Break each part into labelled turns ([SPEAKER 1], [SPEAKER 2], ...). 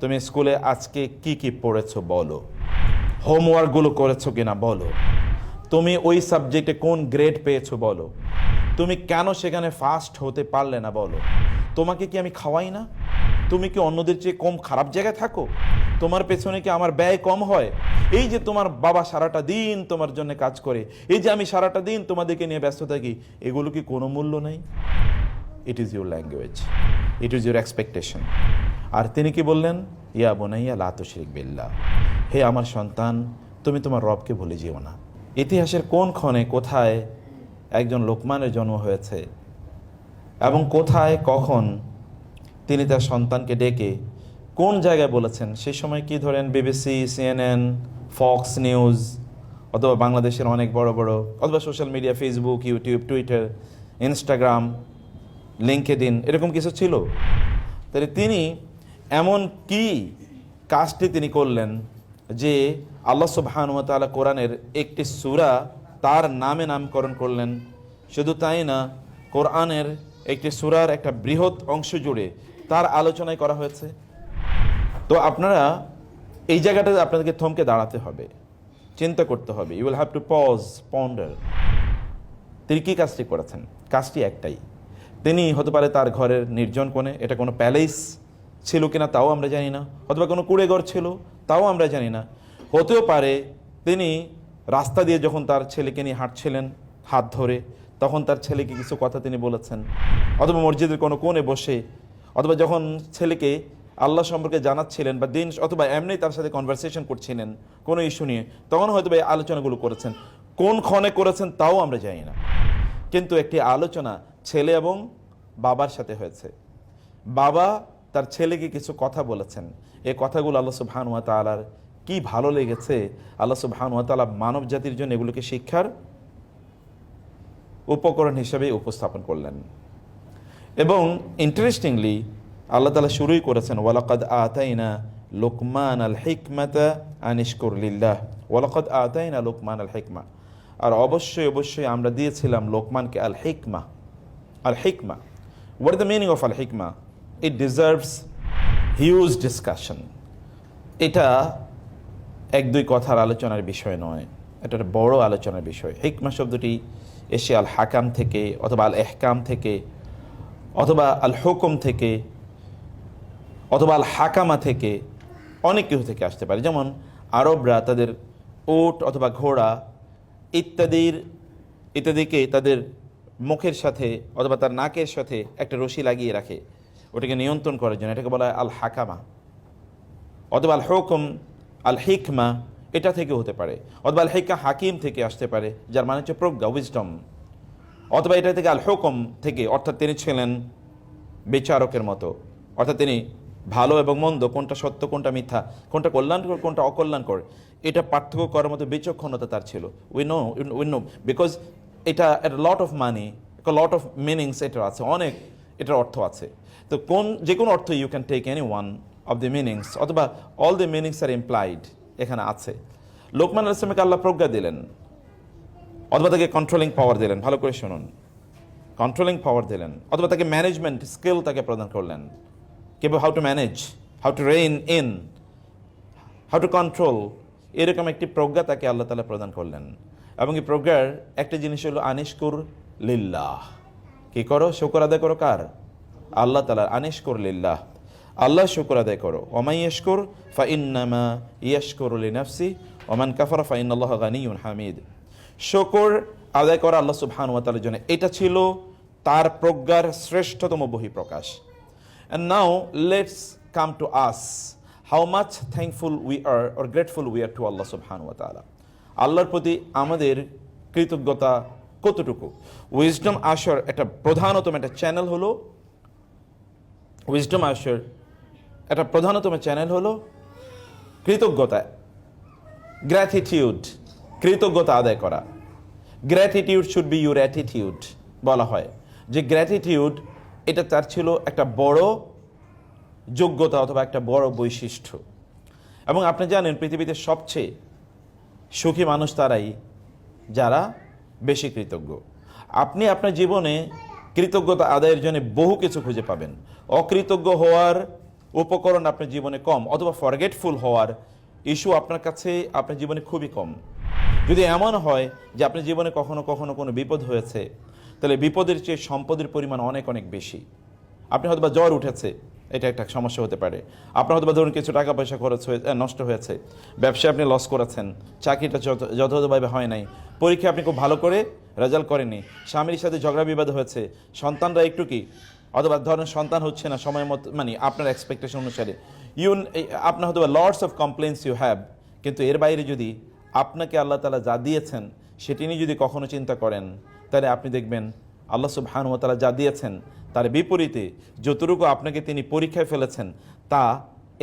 [SPEAKER 1] তুমি স্কুলে আজকে কি কি পড়েছো বলো? হোমওয়ার্কগুলো করেছ কিনা বলো? তুমি ওই সাবজেক্টে কোন গ্রেড পেয়েছ বলো? তুমি কেন সেখানে ফার্স্ট হতে পারলে না বলো? তোমাকে কি আমি খাওয়াই না? তুমি কি অন্যদের চেয়ে কম খারাপ জায়গায় থাকো? তোমার পেছনে কি আমার ব্যয় কম হয়? এই যে তোমার বাবা সারাটা দিন তোমার জন্য কাজ করে, এই যে আমি সারাটা দিন তোমাদেরকে নিয়ে ব্যস্ত থাকি, এগুলো কি কোনো মূল্য নেই? It is your language it is your expectation আর তিনি কি বললেন? ইয়া বোনাইয়া লাতো শিরিক বিল্লাহ। হে আমার সন্তান, তুমি তোমার রবকে ভুলে যেও না। ইতিহাসের কোন ক্ষণে কোথায় একজন লোকমানের জন্ম হয়েছে এবং কোথায় কখন তিনি তার সন্তানকে ডেকে কোন জায়গায় বলেছেন সেই সময় কি ধরেন বিবিসি, সিএনএন, ফক্স নিউজ, অথবা বাংলাদেশের অনেক বড় বড়, অথবা social media, Facebook, YouTube, Twitter, Instagram LinkedIn এরকম কিছু ছিল। তাহলে তিনি এমন কি কাজটি তিনি করলেন যে আল্লাহ সুবাহানুমতালা কোরআনের একটি সূরা তার নামে নামকরণ করলেন? শুধু তাই না, কোরআনের একটি সুরার একটা বৃহৎ অংশ জুড়ে তার আলোচনায় করা হয়েছে। তো আপনারা এই জায়গাটাতে আপনাদেরকে থমকে দাঁড়াতে হবে, চিন্তা করতে হবে। You will have to pause ponder তিনি কি কাজটি করেছেন? কাজটি একটাই। তিনি হতে পারে তার ঘরের নির্জন কোণে, এটা কোনো প্যালেস ছিল কিনা তাও আমরা জানি না। অথবা কোনো কুড়েঘর ছিল তাও আমরা জানি না। হতেও পারে তিনি রাস্তা দিয়ে যখন তার ছেলেকে নিয়ে হাঁটছিলেন হাত ধরে, তখন তার ছেলেকে কিছু কথা তিনি বলেছেন। অথবা মসজিদের কোনো কোণে বসে, অথবা যখন ছেলেকে আল্লাহ সম্পর্কে জানাচ্ছিলেন বা দিন, অথবা এমনি তার সাথে কনভারসেশন করছিলেন কোনো ইস্যু নিয়ে, তখন হয়তো এই আলোচনাগুলো করেছেন। কোন ক্ষণে করেছেন তাও আমরা জানি না। কিন্তু একটি আলোচনা ছেলে এবং বাবার সাথে হয়েছে। বাবা তার ছেলেকে কিছু কথা বলেছেন। এই কথাগুলো আল্লাহ সুবহানুয়া তালার কি ভালো লেগেছে? আল্লাহ সুবহানুয়া তালা মানব জাতির জন্য এগুলোকে শিক্ষার উপকরণ হিসেবে উপস্থাপন করলেন। এবং ইন্টারেস্টিংলি আল্লাহ তালা শুরুই করেছেন, ওয়ালাকাদ আতাইনা লোকমান আল হিকমাতা আনিশকুর লিল্লাহ। ওয়ালাকাদ আতাইনা লোকমান আল হিকমা আর অবশ্যই অবশ্যই আমরা দিয়েছিলাম লোকমানকে আল হিকমা আল হিকমা হোয়াট দ্য মিনিং অফ আল হিকমা ইট ডিজার্ভস হিউজ ডিসকাশন এটা এক, দুই কথার আলোচনার বিষয় নয়। এটা একটা বড় আলোচনার বিষয়। হিকমা শব্দটি এসে আল হাকাম থেকে অথবা আল এহকাম থেকে অথবা আল হুকুম থেকে অথবা আল হাকামা থেকে অনেক কিছু থেকে আসতে পারে। যেমন আরবরা তাদের ওট অথবা ঘোড়া ইত্যাদির, ইত্যাদিকে তাদের মুখের সাথে অথবা তার নাকের সাথে একটা রশি লাগিয়ে রাখে। ওটাকে নিয়ন্ত্রণ করার জন্য, এটাকে বলা হয় আল হাকামা অথবা আল হুকুম আল হিকমা এটা থেকে হতে পারে। অথবা আল হিকা হাকিম থেকে আসতে পারে, যার মানে হচ্ছে প্রজ্ঞা উইজডম অথবা এটা থেকে আল হুকুম থেকে, অর্থাৎ তিনি ছিলেন বিচারকের মতো। অর্থাৎ তিনি ভালো এবং মন্দ, কোনটা সত্য, কোনটা মিথ্যা, কোনটা কল্যাণকর, কোনটা অকল্যাণকর, এটা পার্থক্য করার মতো বিচক্ষণতা তার ছিল। We know we know because এটা lot of money lot of meanings এটা আছে, অনেক এটার অর্থ আছে। তো কোন, যে কোনো অর্থ you can take any one of the meanings অথবা all the meanings are implied এখানে আছে। লোকমান ইসলামকে আল্লাহ প্রজ্ঞা দিলেন, অথবা তাকে কন্ট্রোলিং পাওয়ার দিলেন, ভালো করে শুনুন। কন্ট্রোলিং পাওয়ার দিলেন, অথবা তাকে ম্যানেজমেন্ট স্কিল তাকে প্রদান করলেন। কীভাবে how to manage how to rein in how to control এরকম একটি প্রজ্ঞা তাকে আল্লাহ তালা প্রদান করলেন। এবং এই প্রজ্ঞার একটা জিনিস হলো আনিশকুর লিল্লাহ। কি করো? শুকর আদায় করো কার? আল্লাহ তালা আনিশকুর লিল্লাহ। আল্লাহ শুকর আদায় করো। ওমাই ইয়স্কুর ফা ইন্নামা ইয়স্কুর লিনাফসি, ওমান কাফারা ফা ইন্নাল্লাহ গানিউন হামিদ। শকর আদায় করা আল্লাহ সুবহান ওয়াতালের জন্য। এটা ছিল তার প্রজ্ঞার শ্রেষ্ঠতম বহিঃপ্রকাশ। And now let's come to us how much thankful we are grateful we are to Allah subhanahu wa ta'ala. আল্লাহর প্রতি আমাদের কৃতজ্ঞতা কতটুকু? উইজডম আশর একটা প্রধানতম একটা চ্যানেল হলো উইজডম আশর একটা প্রধানতম চ্যানেল হলো কৃতজ্ঞতা গ্র্যাটিটিউড কৃতজ্ঞতা আদায় করা। Gratitude should be your attitude বলা হয়। যে গ্র্যাটিটিউড এটা তার ছিল একটা বড় যোগ্যতা অথবা একটা বড় বৈশিষ্ট্য। এবং আপনি জানেন পৃথিবীতে সবচেয়ে সুখী মানুষ তারাই, যারা বেশি কৃতজ্ঞ। আপনি আপনার জীবনে কৃতজ্ঞতা আদায়ের জন্য বহু কিছু খুঁজে পাবেন। অকৃতজ্ঞ হওয়ার উপকরণ আপনার জীবনে কম অথবা ফরগেটফুল হওয়ার ইস্যু আপনার কাছে আপনার জীবনে খুবই কম। যদি এমন হয় যে আপনার জীবনে কখনো কখনো কোনো বিপদ হয়েছে, তাহলে বিপদের চেয়ে সম্পদের পরিমাণ অনেক অনেক বেশি। আপনি হয়তো জ্বর উঠেছে এটা একটা সমস্যা হতে পারে। আপনার হয়তো ধরুন কিছু টাকা পয়সা খরচ হয়ে নষ্ট হয়েছে। ব্যবসায় আপনি লস করেছেন। চাকরিটা যথাযথভাবে হয় নাই। পরীক্ষা আপনি খুব ভালো করে রেজাল্ট করেননি। স্বামীর সাথে ঝগড়া বিবাদ হয়েছে। সন্তানরা একটু কি? অথবা ধরেন সন্তান হচ্ছে না, সময় মতো মানে আপনার এক্সপেকটেশন অনুসারে। ইউ আপনার হয়তো loads of complaints you have কিন্তু এর বাইরে যদি আপনাকে আল্লাহ তালা যা দিয়েছেন, সেটি নিয়ে যদি কখনো চিন্তা করেন, তাহলে আপনি দেখবেন আল্লাহ সুবহানুতালা যা দিয়েছেন তার বিপরীতে যতটুকু আপনাকে তিনি পরীক্ষায় ফেলেছেন, তা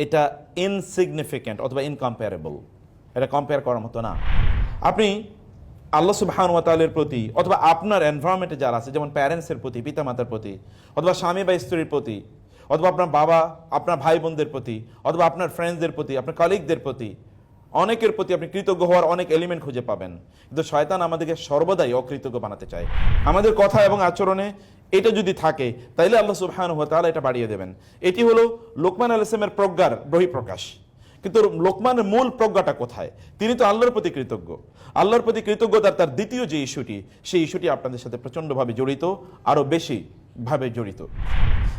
[SPEAKER 1] এটা ইনসিগনিফিক্যান্ট অথবা ইনকম্পেয়ারেবল এটা কম্পেয়ার করার মতো না। আপনি আল্লাহ সুবাহানুয়াতালের প্রতি অথবা আপনার এনভায়রনমেন্টে যারা আছে, যেমন প্যারেন্টসের প্রতি, পিতামাতার প্রতি, অথবা স্বামী বা স্ত্রীর প্রতি, অথবা আপনার বাবা, আপনার ভাই বোনদের প্রতি, অথবা আপনার ফ্রেন্ডসদের প্রতি, আপনার কলিগদের প্রতি অনেকের প্রতি আপনি কৃতজ্ঞ হওয়ার অনেক এলিমেন্ট খুঁজে পাবেন। কিন্তু শয়তান আমাদেরকে সর্বদাই অকৃতজ্ঞ বানাতে চায়। আমাদের কথা এবং আচরণে এটা যদি থাকে, তাইলে আল্লাহ সুবহান তাহলে এটা বাড়িয়ে দেবেন। এটি হলো লোকমান আল ইসলামের প্রজ্ঞার বহিঃপ্রকাশ। কিন্তু লোকমানের মূল প্রজ্ঞাটা কোথায়? তিনি তো আল্লাহর প্রতি কৃতজ্ঞ। আল্লাহর প্রতি কৃতজ্ঞতার তার দ্বিতীয় যে ইস্যুটি সেই ইস্যুটি আপনাদের সাথে প্রচণ্ডভাবে জড়িত, আরও বেশি। ভাবে জড়িত।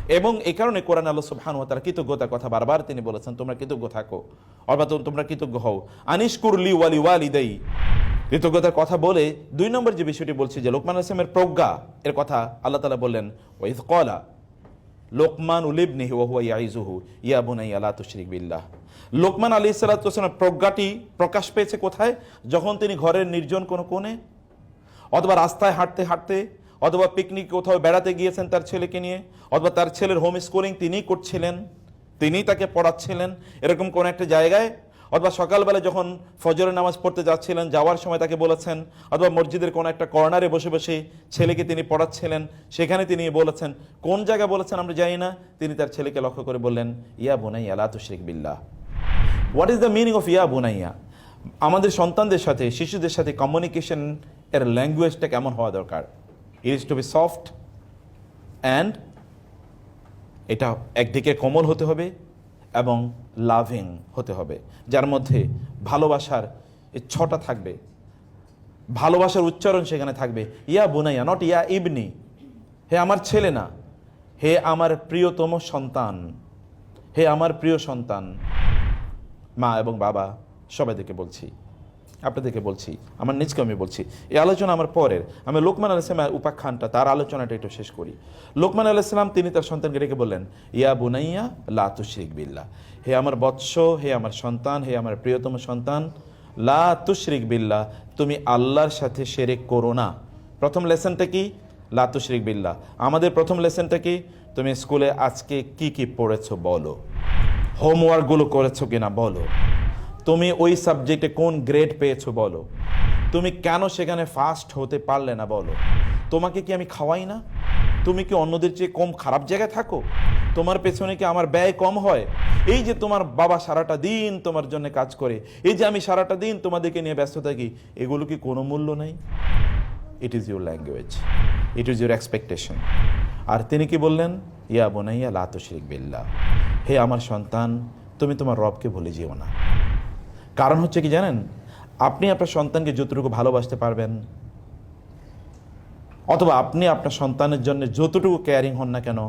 [SPEAKER 1] এবং এই কারণে কোরআন আল্লাহ সুবহানাহু তাআলা কৃতজ্ঞতার কথা বারবার তিনি বলেছেন, তোমরা কৃতজ্ঞ থাকো তো- তোমরা কৃতজ্ঞ হও। আনিশকুর লি ওয়ালি ওয়ালিদাই। কৃতজ্ঞতার কথা বলে দুই নম্বর যে বিষয়টি বলছি, যে লোকমান আসলামের প্রজ্ঞা, এর কথা আল্লাহ তালা বললেন ওয়াইজ কলা লোকমান উলিবনিহি ওয়া হুয়া ইয়াইজুহু ইয়া বুনাইয়া লা তুশরিক বিল্লাহ। লোকমান সালাতু ওয়াসালাম প্রজ্ঞাটি প্রকাশ পেয়েছে কোথায়? যখন তিনি ঘরের নির্জন কোনো কোণে, অথবা রাস্তায় হাঁটতে হাঁটতে অথবা পিকনিক কোথাও বেড়াতে গিয়েছেন তার ছেলেকে নিয়ে, অথবা তার ছেলের হোম স্কুলিং তিনিই করছিলেন তিনিই তাকে পড়াচ্ছিলেন, এরকম কোন একটা জায়গায়, অথবা সকালবেলা যখন ফজরের নামাজ পড়তে যাচ্ছিলেন, যাওয়ার সময় তাকে বলেছেন, অথবা মসজিদের কোনো একটা কর্নারে বসে বসে ছেলেকে তিনি পড়াচ্ছিলেন, সেখানে তিনি বলেছেন, কোন জায়গায় বলেছেন আমরা জানি না, তিনি তার ছেলেকে লক্ষ্য করে বললেন, ইয়া বোনাই আলা তুশরিক বিল্লাহ। What is the meaning of ইয়া বুনাইয়া? আমাদের সন্তানদের সাথে, শিশুদের সাথে কমিউনিকেশন এর ল্যাঙ্গুয়েজটা কেমন হওয়া দরকার? It is to be soft and এটা একদিকে কোমল হতে হবে এবং লাভিং হতে হবে। যার মধ্যে ভালোবাসার ছটা থাকবে। ভালোবাসার উচ্চারণ সেখানে থাকবে। ইয়া বুনাইয়া নট ইয়া ইবনি। হে আমার ছেলে না। হে আমার প্রিয়তম সন্তান। হে আমার প্রিয় সন্তান। মা এবং বাবা সবাই সবাইদেরকে বলছি। আপনাদেরকে বলছি, আমার নিজকে আমি বলছি, এই আলোচনা আমার পরের। আমি লোকমান আলাইসলামের উপাখ্যানটা, তার আলোচনাটা একটু শেষ করি। লোকমান আলাইসলাম তিনি তার সন্তানকে রেখে বললেন, ইয়া বুনাইয়া, লা তুশরিক বিল্লাহ, হে আমার বৎস, হে আমার সন্তান, হে আমার প্রিয়তম সন্তান, লা তুশরিক বিল্লাহ, তুমি আল্লাহর সাথে সেরেক করো না। প্রথম লেসনটা কি? লা তুশরিক বিল্লাহ। আমাদের প্রথম লেসনটা কি? তুমি স্কুলে আজকে কি কি পড়েছো বলো? হোমওয়ার্কগুলো করেছ কিনা বলো? তুমি ওই সাবজেক্টে কোন গ্রেড পেয়েছ বলো। তুমি কেন সেখানে ফার্স্ট হতে পারলে না বলো। তোমাকে কি আমি খাওয়াই না? তুমি কি অন্যদের চেয়ে কম খারাপ জায়গায় থাকো? তোমার পেছনে কি আমার ব্যয় কম হয়? এই যে তোমার বাবা সারাটা দিন তোমার জন্য কাজ করে, এই যে আমি সারাটা দিন তোমাদেরকে নিয়ে ব্যস্ত থাকি, এগুলো কি কোনো মূল্য নেই? It is your language it is your expectation আর তিনি কি বললেন? ইয়া বোনাইয়া লাতো শিরিক বিল্লাহ। হে আমার সন্তান, তুমি তোমার রবকে ভুলে যেও না। কারণ হচ্ছে কি জানেন? আপনি আপনার সন্তানকে যতটুকু ভালোবাসতে পারবেন, অথবা আপনি আপনার সন্তানের জন্য যতটুকু কেয়ারিং হন না কেন,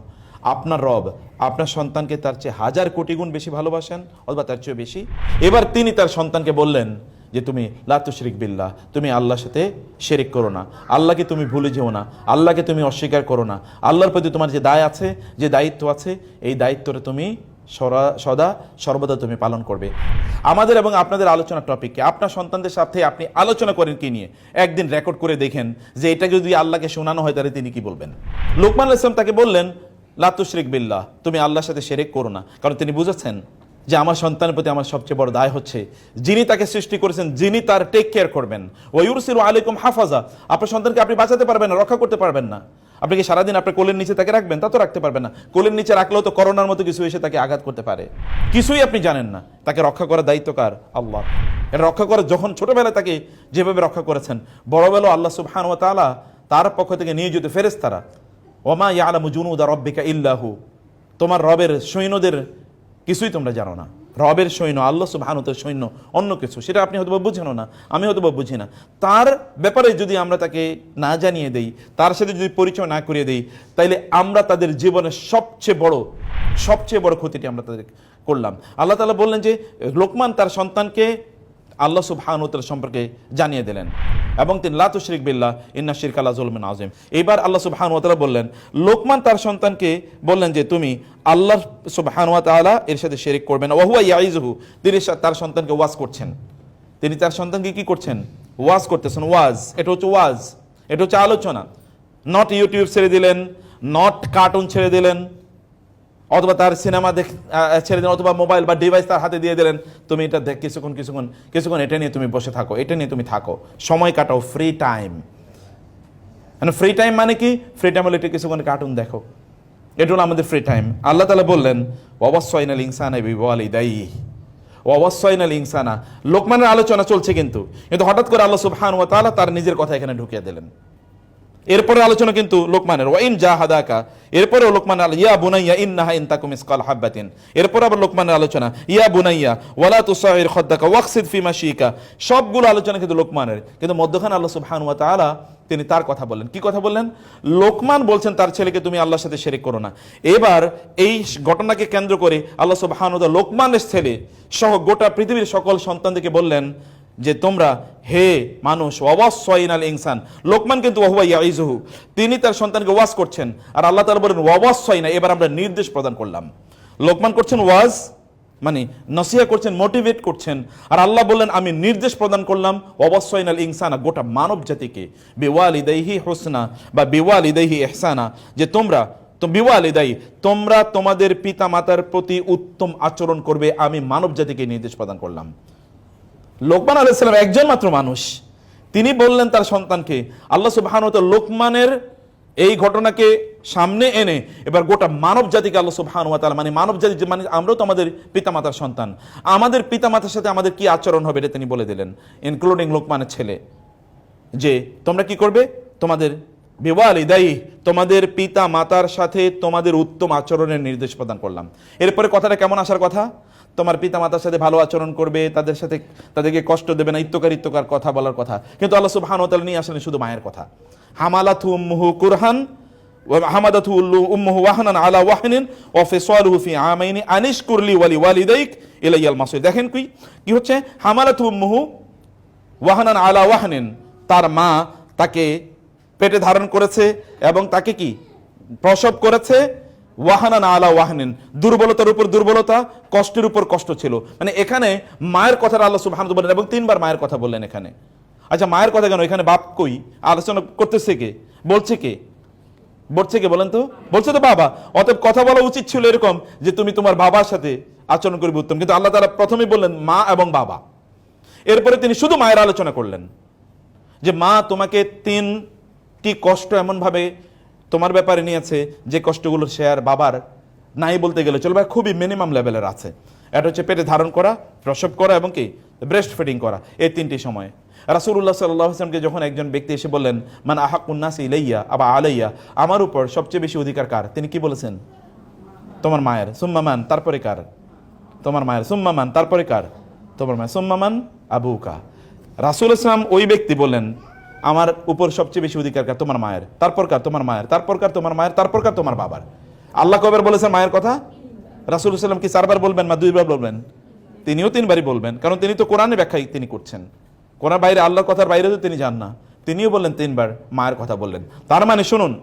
[SPEAKER 1] আপনার রব আপনার সন্তানকে তার চেয়ে হাজার কোটি গুণ বেশি ভালোবাসেন, অথবা তার চেয়ে বেশি। এবার তিনি তার সন্তানকে বললেন যে, তুমি লাতু শিরিক বিল্লাহ, তুমি আল্লাহর সাথে শেরিক করো না। আল্লাহকে তুমি ভুলে যেও না। আল্লাহকে তুমি অস্বীকার করো না। আল্লাহর প্রতি তোমার যে দায় আছে, যে দায়িত্ব আছে, এই দায়িত্বটা তুমি সদা, সর্বদা তুমি পালন করবে। আমাদের এবং আপনাদের আলোচনা টপিককে আপনার সন্তানদের সাথে আপনি আলোচনা করেন কি নিয়ে? একদিন রেকর্ড করে দেখেন যে এটা যদি আল্লাহকে শোনানো হয়, তাহলে তিনি কি বলবেন? লোকমান আলাইহিস সালাম তাকে বললেন লাতুশরিক বিল্লাহ, তুমি আল্লাহর সাথে সেরেক করো না। কারণ তিনি বুঝেছেন যে আমার সন্তানের প্রতি আমার সবচেয়ে বড় দায় হচ্ছে যিনি তাকে সৃষ্টি করেছেন, যিনি তার টেক কেয়ার করবেন। ওয়ুরসিরু আলাইকুম হাফাজা, আপনার সন্তানকে আপনি বাঁচাতে পারবেন না, রক্ষা করতে পারবেন না। আপনি কি সারাদিন আপনার কোলের নিচে তাকে রাখবেন? তা তো রাখতে পারবেন না। কোলের নিচে রাখলেও তো করোনার মতো কিছু এসে তাকে আঘাত করতে পারে। কিছুই আপনি জানেন না। তাকে রক্ষা করার দায়িত্ব কার? আল্লাহ। এটা রক্ষা করে যখন ছোটবেলায় তাকে যেভাবে রক্ষা করেছেন বড়বেলা আল্লাহ সুবহান ওয়া তাআলা তার পক্ষ থেকে নিয়োজিত ফেরেশতারা, ওমা ইয়ালামু জুনুদা রব্বিকা ইল্লাহু। তোমার রবের সৈন্যদের কিছুই তোমরা জানো না। রবের সৈন্য, আল্লাহ সুবাহানুতের সৈন্য, অন্য কিছু। সেটা আপনি হয়তো বুঝেন না, আমি হয়তো বুঝি না। তার ব্যাপারে যদি আমরা তাকে না জানিয়ে দেই, তার সাথে যদি পরিচয় না করিয়ে দেই, তাইলে আমরা তাদের জীবনের সবচেয়ে বড় সবচেয়ে বড় ক্ষতিটি আমরা তাদের করলাম। আল্লাহ তালা বললেন যে, লোকমান তার সন্তানকে আল্লাহ সুবহানুতাল সম্পর্কে জানিয়ে দিলেন। এবং তিনি লাতু শরিক বিল্লাহ, ইন্না শিরক আল্লাহ জুলমিন আজিম এইবার আল্লাহ সুবহানুতালা বললেন, লোকমান তার সন্তানকে বললেন যে, তুমি আল্লাহ সুবহানুয়া তাআলা এর সাথে শিরিক করবেন ওহুয়া ইয়াইজহু তিনি তার সন্তানকে ওয়াজ করছেন। তিনি তার সন্তানকে কি করছেন? ওয়াজ করতেছেন, ওয়াজ। এটা হচ্ছে ওয়াজ। এটা হচ্ছে আলোচনা। নট ইউটিউব ছেড়ে দিলেন নট কার্টুন ছেড়ে দিলেন অথবা তার সিনেমা দেখ ছেড়ে দিলেন, অথবা মোবাইল বা ডিভাইস তার হাতে দিয়ে দিলেন, তুমি এটা দেখ, কিছুক্ষণ কিছুক্ষণ কিছুক্ষণ এটা নিয়ে তুমি বসে থাকো, এটা নিয়ে তুমি থাকো। সময় কাটাও ফ্রি টাইম মানে ফ্রি টাইম মানে কি? ফ্রি টাইম হলে একটু কিছুক্ষণ কার্টুন দেখো। এটা হলো আমাদের ফ্রি টাইম আল্লাহ তালা বললেন অবশ্যইনাল ইনসানা বিবালি দায়ী অবশ্যইনাল ইনসানা। লোকমানের আলোচনা চলছে কিন্তু। কিন্তু হঠাৎ করে আল্লাহ সুবহান ওয়া তাআলা তার নিজের কথা এখানে ঢুকিয়ে দিলেন। এরপরে আলোচনা কিন্তু লোকমানের। ওয়াইন জাহাদাকা। এরপরেও লোকমান আল, ইয়া বুনাইয়া ইন্নাহা ইন তাকুম ইসকাল হাব্বাতিন। এরপর আবার লোকমানের আলোচনা, ইয়া বুনাইয়া, ওয়ালা তুসাইর খদ্দাকা, ওয়াকসিদ ফি মাশিকা সবগুলো আলোচনা কিন্তু লোকমানের। কিন্তু মধ্যখানে আল্লাহ সুবহান ওয়া তাআলা তিনি তার কথা বললেন। কি কথা বললেন? লোকমান বলছেন, তার ছেলেকে তুমি আল্লাহর সাথে শেরিক করো না। এবার এই ঘটনাকে কেন্দ্র করে আল্লাহ সুবহান ওয়া লোকমানের ছেলে সহ গোটা পৃথিবীর সকল সন্তানদেরকে বললেন যে তোমরা, হে মানুষ ওয়াবাসাইন আল ইনসান। লোকমান কিন্তু ওহুয়া তিনি তার সন্তানকে ওয়াজ করছেন, আর আল্লাহ তাআলা বলেন ওয়াবাসাইনা এবার আমরা নির্দেশ প্রদান করলাম। লোকমান করছেন ওয়াজ মানে নসিহা করছেন, মোটিভেট করছেন, আর আল্লাহ বললেন, আমি নির্দেশ প্রদান করলাম ওয়াবাসাইন আল ইনসানা গোটা মানব জাতিকে, বিওয়ালিদাইহি হোসনা বা বিওয়ালিদাইহি এহসানা যে তোমরা, তো বিওয়ালিদাই তোমরা তোমাদের পিতা মাতার প্রতি উত্তম আচরণ করবে, আমি মানব জাতিকে নির্দেশ প্রদান করলাম। লোকমান আলাইসালাম একজন মাত্র মানুষ। তিনি বললেন তার সন্তানকে, আল্লাহ সুবাহানত লোকমানের এই ঘটনাকে সামনে এনে এবার গোটা মানব জাতিকে আল্লাহ সুবহানুয়া মানে মানব জাতি মানে আমরাও তো আমাদের পিতামাতার সন্তান। আমাদের পিতামাতার সাথে আমাদের কি আচরণ হবে এটা তিনি বলে দিলেন ইনক্লুডিং লোকমানের ছেলে। যে, তোমরা কি করবে? তোমাদের বিওয়ালি দায়ী তোমাদের পিতা মাতার সাথে তোমাদের উত্তম আচরণের নির্দেশ প্রদান করলাম। এরপরে কথাটা কেমন আসার কথা? তোমার পিতা মাতার সাথে ভালো আচরণ করবে, তাদের সাথে তাদেরকে কষ্ট দেবে না, ইত্যকার ইত্যকার কথা বলার কথা। কিন্তু আল্লাহ সুবহান তাআলা নিয়ে আসলেন শুধু মায়ের কথা। হামালাথু উম্মুহু কুরহান হামাদাথু উম্মুহু ওয়াহনান আলা ওয়াহনিন ওয়া ফিসালুহু ফি আমাইনি আনিশকুর লি ওয়ালি ওয়ালিদাইক ইলাইয়াল মাসির। দেখেন কি? কি হচ্ছে? হামালাথু উম্মুহু ওয়াহানান আলা ওয়াহানিন। তার মা তাকে পেটে ধারণ করেছে এবং তাকে কি? প্রসব করেছে ওয়াহানান আলা ওয়াহানিন। দুর্বলতার উপর দুর্বলতা, কষ্টের উপর কষ্ট ছিল। মানে এখানে মায়ের কথাটা আল্লাহ সুবহানাহু বললেন এবং তিনবার মায়ের কথা বললেন এখানে। আচ্ছা মায়ের কথা কেন? এখানে বাপ কই? আলোচনা করতেছে কে? বলছে কে? বলছে কে বলেন তো? বলছে তো বাবা। অতএব কথা বলা উচিত ছিল এরকম যে তুমি তোমার বাবার সাথে আচরণ করবে উত্তম। কিন্তু আল্লাহ তাআলা প্রথমেই বললেন মা এবং বাবা। এরপরে তিনি শুধু মায়ের আলোচনা করলেন। যে মা, তোমাকে তিনটি কষ্ট এমনভাবে তোমার ব্যাপারে নিয়েছে যে কষ্টগুলো আর বাবার নাই বলতে গেলে চলবে খুবই মিনিমাম লেভেলের আছে। এটা হচ্ছে পেটে ধারণ করা, প্রসব করা এবং কি? ব্রেস্ট ফিডিং করা, এই তিনটি সময়। রাসুল্লাহ সাল্লাহ আসলামকে যখন একজন ব্যক্তি এসে বললেন মানে আহা আহাকুন্নাস ইলাইয়া আবা আলাইয়া আমার উপর সবচেয়ে বেশি অধিকার কার? তিনি কি বলেছেন? তোমার মায়ের। সুম্মামান তারপরে কার? তোমার মায়ের। সুম্মামান তারপরে কার? তোমার মায়ের। সুম্মামান আবুকা। রাসুল ইসলাম ওই ব্যক্তি বললেন আমার উপর সবচেয়ে বেশি অধিকার কার? তোমার মায়ের। তারপর কার? তোমার মায়ের। তারপর কার? তোমার মায়ের। তারপর কার? তোমার বাবার। আল্লাহ কবার বলেছেন মায়ের কথা? রাসুল ইসলাম কি চারবার বলবেন বা দুইবার বলবেন? তিনিও তিনবারই বলবেন। কারণ তিনি তো কোরআনে ব্যাখ্যাই তিনি করছেন। কোরআন বাইরে আল্লাহর কথার বাইরে তো তিনি যান না। তিনিও বললেন তিনবার মায়ের কথা বললেন। তার মানে শুনুন,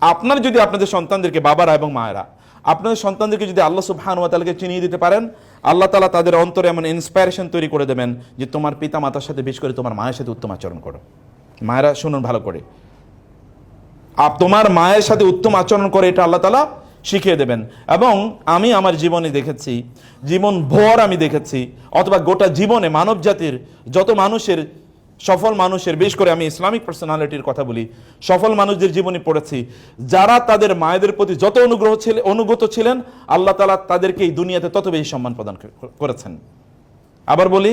[SPEAKER 1] আপনার যদি আপনাদের সন্তানদেরকে বাবারা এবং মায়েরা আপনাদের সন্তানদেরকে যদি আল্লাহ সুবহান ওয়া তাআলাকে চিনিয়ে দিতে পারেন, আল্লাহ তাআলা তাদের অন্তরে এমন ইন্সপায়ারেশন তৈরি করে দেবেন যে তোমার পিতা মাতার সাথে, বিশেষ করে তোমার মায়ের সাথে উত্তম আচরণ করো। মায়েরা শুনুন ভালো করে। আপ তোমার মায়ের সাথে উত্তম আচরণ করে এটা আল্লাহ তালা শিখিয়ে দেবেন। এবং আমি আমার জীবনে দেখেছি, জীবন ভর আমি দেখেছি, অথবা গোটা জীবনে মানব জাতির যত মানুষের সফল মানুষের বেশ করে আমি ইসলামিক পার্সোনালিটির কথা বলি, সফল মানুষদের জীবনে পড়েছি। যারা তাদের মায়েদের প্রতি যত অনুগ্রহ ছিল অনুগত ছিলেন, আল্লাহ তালা তাদেরকে এই দুনিয়াতে তত বেশি সম্মান প্রদান করেছেন। আবার বলি,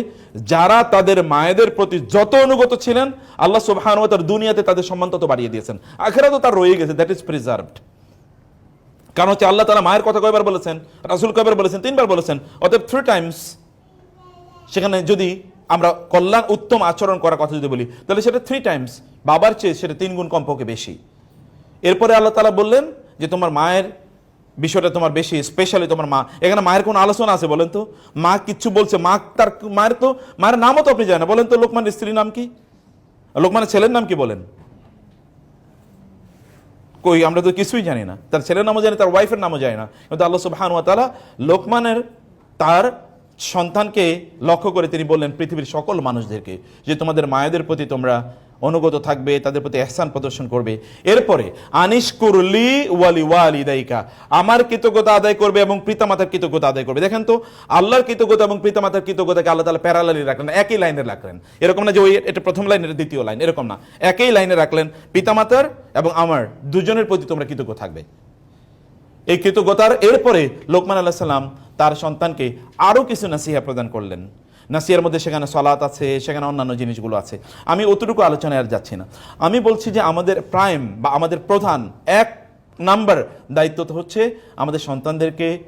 [SPEAKER 1] যারা তাদের মায়েদের প্রতি যত অনুগত ছিলেন, আল্লাহ সুবহান তার দুনিয়াতে তাদের সম্মান তত বাড়িয়ে দিয়েছেন। আখেরা তো তার রয়ে গেছে দ্যাট ইজ প্রিজার্ভড কারণ হচ্ছে আল্লাহ তালা মায়ের কথা কয়বার বলেছেন, রাসুল কয়বার বলেছেন, তিনবার বলেছেন, অতএব থ্রি টাইমস সেখানে যদি আমরা কল্যাণ উত্তম আচরণ করার কথা যদি বলি, তাহলে সেটা থ্রি টাইমস বাবার চেয়ে সেটা তিন গুণ কমপক্ষে বেশি। এরপরে আল্লাহ তালা বললেন যে, তোমার মায়ের বিষয়টা তোমার বেশি স্পেশালি তোমার মা। এখানে মায়ের কোনো আলোচনা আছে বলেন তো? মা কিচ্ছু বলছে, মা তার মায়ের তো, মায়ের নামও তো আপনি জানেন না। বলেন তো, লোকমানের স্ত্রীর নাম কি? লোকমানের ছেলের নাম কি বলেন? কই, আমরা তো কিছুই জানি না। তার ছেলের নামও জানি, তার ওয়াইফের নামও জানি না। কিন্তু আল্লাহ সুবহান তাআলা লোকমানের, তার সন্তানকে লক্ষ্য করে তিনি বললেন, পৃথিবীর সকল মানুষদেরকে যে তোমাদের মায়েদের প্রতি তোমরা অনুগত থাকবে, তাদের প্রতি এহসান প্রদর্শন করবে। এরপরে আনিস কুরলি ওয়ালি ওয়ালি দায়িকা আমার কৃতজ্ঞতা আদায় করবে এবং পিতামাতার কৃতজ্ঞতা আদায় করবে। দেখেন তো, আল্লাহর কৃতজ্ঞতা এবং পিতামাতার কৃতজ্ঞতাকে আল্লাহ তালা প্যারালালি রাখলেন, একই লাইনে রাখলেন। এরকম না যে ওই এটা প্রথম লাইন, এটা দ্বিতীয় লাইন, এরকম না। একই লাইনে রাখলেন, পিতামাতার এবং আমার দুজনের প্রতি তোমরা কৃতজ্ঞ থাকবে। এই কৃতজ্ঞতার এরপরে লোকমান আল্লাহ সাল্লাম তার সন্তানকে আরও কিছু নাসিহা প্রদান করলেন। নাসিয়ার মধ্যে সেখানে সলাত আছে, সেখানে অন্যান্য জিনিসগুলো আছে। আমি অতটুকু আলোচনায় আর যাচ্ছি না। আমি বলছি যে আমাদের প্রাইম বা আমাদের প্রধান এক নাম্বার দায়িত্ব তো হচ্ছে আমাদের সন্তানদেরকে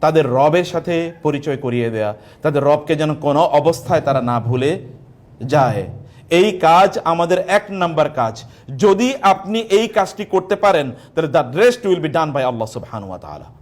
[SPEAKER 1] তাদের রবের সাথে পরিচয় করিয়ে দেয়া। তাদের রবকে যেন কোনো অবস্থায় তারা না ভুলে যায়। এই কাজ আমাদের এক নাম্বার কাজ। যদি আপনি এই কাজটি করতে পারেন, তাহলে the rest will be done by আল্লাহ সুবহানুয়া তাআলা।